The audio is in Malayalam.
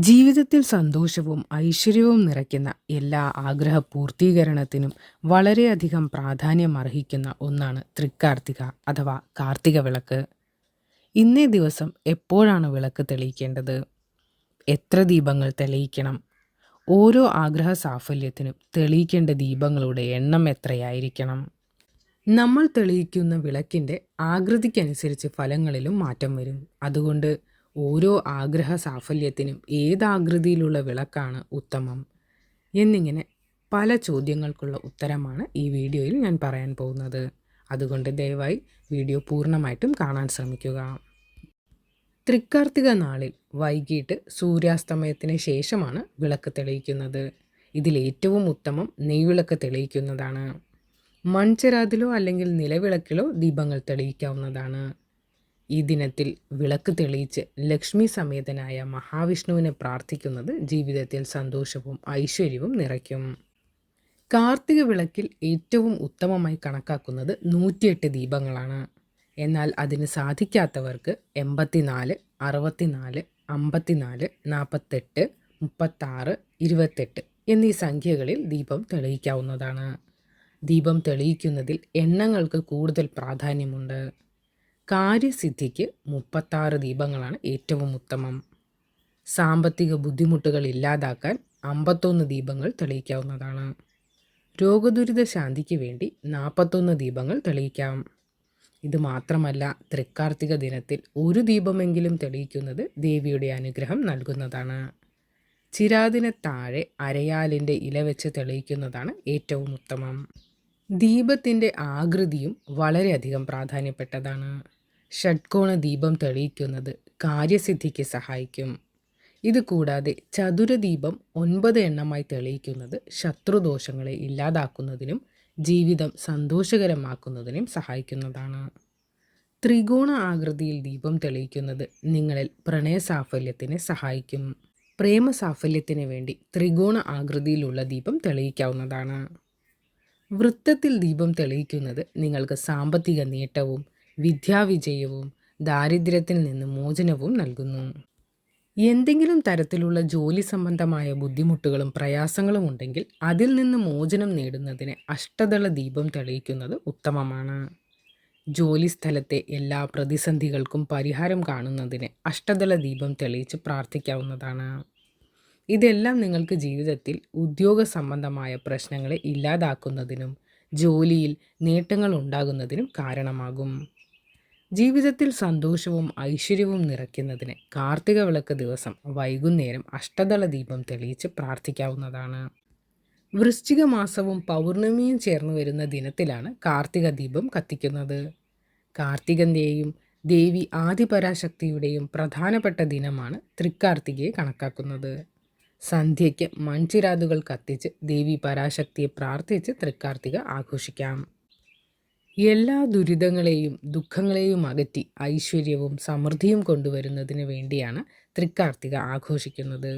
ജീവിതത്തിൽ സന്തോഷവും ഐശ്വര്യവും നിറയ്ക്കുന്ന എല്ലാ ആഗ്രഹ പൂർത്തീകരണത്തിനും വളരെയധികം പ്രാധാന്യം അർഹിക്കുന്ന ഒന്നാണ് തൃക്കാർത്തിക അഥവാ കാർത്തിക വിളക്ക്. ഇന്നേ ദിവസം എപ്പോഴാണ് വിളക്ക് തെളിയിക്കേണ്ടത്? എത്ര ദീപങ്ങൾ തെളിയിക്കണം? ഓരോ ആഗ്രഹ സാഫല്യത്തിനും തെളിയിക്കേണ്ട ദീപങ്ങളുടെ എണ്ണം എത്രയായിരിക്കണം? നമ്മൾ തെളിയിക്കുന്ന വിളക്കിന്റെ ആകൃതിക്കനുസരിച്ച് ഫലങ്ങളിലും മാറ്റം വരും. അതുകൊണ്ട് ഓരോ ആഗ്രഹ സാഫല്യത്തിനും ഏതാകൃതിയിലുള്ള വിളക്കാണ് ഉത്തമം എന്നിങ്ങനെ പല ചോദ്യങ്ങൾക്കുള്ള ഉത്തരമാണ് ഈ വീഡിയോയിൽ ഞാൻ പറയാൻ പോകുന്നത്. അതുകൊണ്ട് ദയവായി വീഡിയോ പൂർണമായിട്ടും കാണാൻ ശ്രമിക്കുക. തൃക്കാർത്തിക നാളിൽ വൈകിട്ട് സൂര്യാസ്തമയത്തിന് ശേഷമാണ് വിളക്ക് തെളിയിക്കുന്നത്. ഇതിലേറ്റവും ഉത്തമം നെയ്വിളക്ക് തെളിയിക്കുന്നതാണ്. മൺചെരാതിലോ അല്ലെങ്കിൽ നിലവിളക്കിലോ ദീപങ്ങൾ തെളിയിക്കാവുന്നതാണ്. ഈ ദിനത്തിൽ വിളക്ക് തെളിയിച്ച് ലക്ഷ്മി സമേതനായ മഹാവിഷ്ണുവിനെ പ്രാർത്ഥിക്കുന്നത് ജീവിതത്തിൽ സന്തോഷവും ഐശ്വര്യവും നിറയ്ക്കും. കാർത്തിക വിളക്കിൽ ഏറ്റവും ഉത്തമമായി കണക്കാക്കുന്നത് നൂറ്റിയെട്ട് ദീപങ്ങളാണ്. എന്നാൽ അതിന് സാധിക്കാത്തവർക്ക് എൺപത്തിനാല് അറുപത്തിനാല് അമ്പത്തിനാല് നാൽപ്പത്തെട്ട് മുപ്പത്താറ് ഇരുപത്തെട്ട് എന്നീ സംഖ്യകളിൽ ദീപം തെളിയിക്കാവുന്നതാണ്. ദീപം തെളിയിക്കുന്നതിൽ എണ്ണങ്ങൾക്ക് കൂടുതൽ പ്രാധാന്യമുണ്ട്. കാര്യസിദ്ധിക്ക് മുപ്പത്താറ് ദീപങ്ങളാണ് ഏറ്റവും ഉത്തമം. സാമ്പത്തിക ബുദ്ധിമുട്ടുകൾ ഇല്ലാതാക്കാൻ അമ്പത്തൊന്ന് ദീപങ്ങൾ തെളിയിക്കാവുന്നതാണ്. രോഗദുരിത ശാന്തിക്ക് വേണ്ടി നാൽപ്പത്തൊന്ന് ദീപങ്ങൾ തെളിയിക്കാം. ഇത് മാത്രമല്ല തൃക്കാർത്തിക ദിനത്തിൽ ഒരു ദീപമെങ്കിലും തെളിയിക്കുന്നത് ദേവിയുടെ അനുഗ്രഹം നൽകുന്നതാണ്. ചിരാതിന് താഴെ അരയാലിന്റെ ഇല വെച്ച് തെളിയിക്കുന്നതാണ് ഏറ്റവും ഉത്തമം. ദീപത്തിന്റെ ആകൃതിയും വളരെയധികം പ്രാധാന്യപ്പെട്ടതാണ്. ഷഡ്കോണ ദീപം തെളിയിക്കുന്നത് കാര്യസിദ്ധിക്ക് സഹായിക്കും. ഇത് കൂടാതെ ചതുരദീപം ഒൻപത് എണ്ണമായി തെളിയിക്കുന്നത് ശത്രുദോഷങ്ങളെ ഇല്ലാതാക്കുന്നതിനും ജീവിതം സന്തോഷകരമാക്കുന്നതിനും സഹായിക്കുന്നതാണ്. ത്രികോണ ആകൃതിയിൽ ദീപം തെളിയിക്കുന്നത് നിങ്ങളിൽ പ്രണയസാഫല്യത്തിന് സഹായിക്കും. പ്രേമസാഫല്യത്തിന് വേണ്ടി ത്രികോണ ആകൃതിയിലുള്ള ദീപം തെളിയിക്കാവുന്നതാണ്. വൃത്തത്തിൽ ദീപം തെളിയിക്കുന്നത് നിങ്ങൾക്ക് സാമ്പത്തിക നേട്ടവും വിദ്യാവിജയവും ദാരിദ്ര്യത്തിൽ നിന്ന് മോചനവും നൽകുന്നു. എന്തെങ്കിലും തരത്തിലുള്ള ജോലി സംബന്ധമായ ബുദ്ധിമുട്ടുകളും പ്രയാസങ്ങളും ഉണ്ടെങ്കിൽ അതിൽ നിന്ന് മോചനം നേടുന്നതിന് അഷ്ടദള ദീപം തെളിയിക്കുന്നത് ഉത്തമമാണ്. ജോലി സ്ഥലത്തെ എല്ലാ പ്രതിസന്ധികൾക്കും പരിഹാരം കാണുന്നതിന് അഷ്ടദള ദീപം തെളിയിച്ച് പ്രാർത്ഥിക്കാവുന്നതാണ്. ഇതെല്ലാം നിങ്ങൾക്ക് ജീവിതത്തിൽ ഉദ്യോഗ സംബന്ധമായ പ്രശ്നങ്ങളെ ഇല്ലാതാക്കുന്നതിനും ജോലിയിൽ നേട്ടങ്ങൾ ഉണ്ടാകുന്നതിനും കാരണമാകും. ജീവിതത്തിൽ സന്തോഷവും ഐശ്വര്യവും നിറയ്ക്കുന്നതിന് കാർത്തിക വിളക്ക് ദിവസം വൈകുന്നേരം അഷ്ടദള ദീപം തെളിയിച്ച് പ്രാർത്ഥിക്കാവുന്നതാണ്. വൃശ്ചിക മാസവും പൗർണമിയും ചേർന്ന് വരുന്ന ദിനത്തിലാണ് കാർത്തിക ദീപം കത്തിക്കുന്നത്. കാർത്തികന്റെയും ദേവി ആദിപരാശക്തിയുടെയും പ്രധാനപ്പെട്ട ദിനമാണ് തൃക്കാർത്തികയെ കണക്കാക്കുന്നത്. സന്ധ്യയ്ക്ക് മൺചിരാതുകൾ കത്തിച്ച് ദേവി പരാശക്തിയെ പ്രാർത്ഥിച്ച് തൃക്കാർത്തിക ആഘോഷിക്കാം. എല്ലാ ദുരിതങ്ങളെയും ദുഃഖങ്ങളെയും അകറ്റി ഐശ്വര്യവും സമൃദ്ധിയും കൊണ്ടുവരുന്നതിന് വേണ്ടിയാണ് തൃക്കാർത്തിക ആഘോഷിക്കുന്നത്.